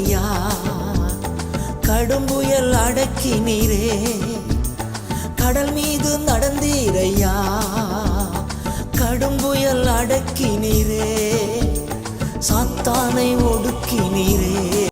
ஐயா. கடும்புயல் அடக்கினீரே கடல் மீது நடந்தீரையா கடும்புயல் அடக்கினீரே சாத்தானை ஒடுக்கினீரே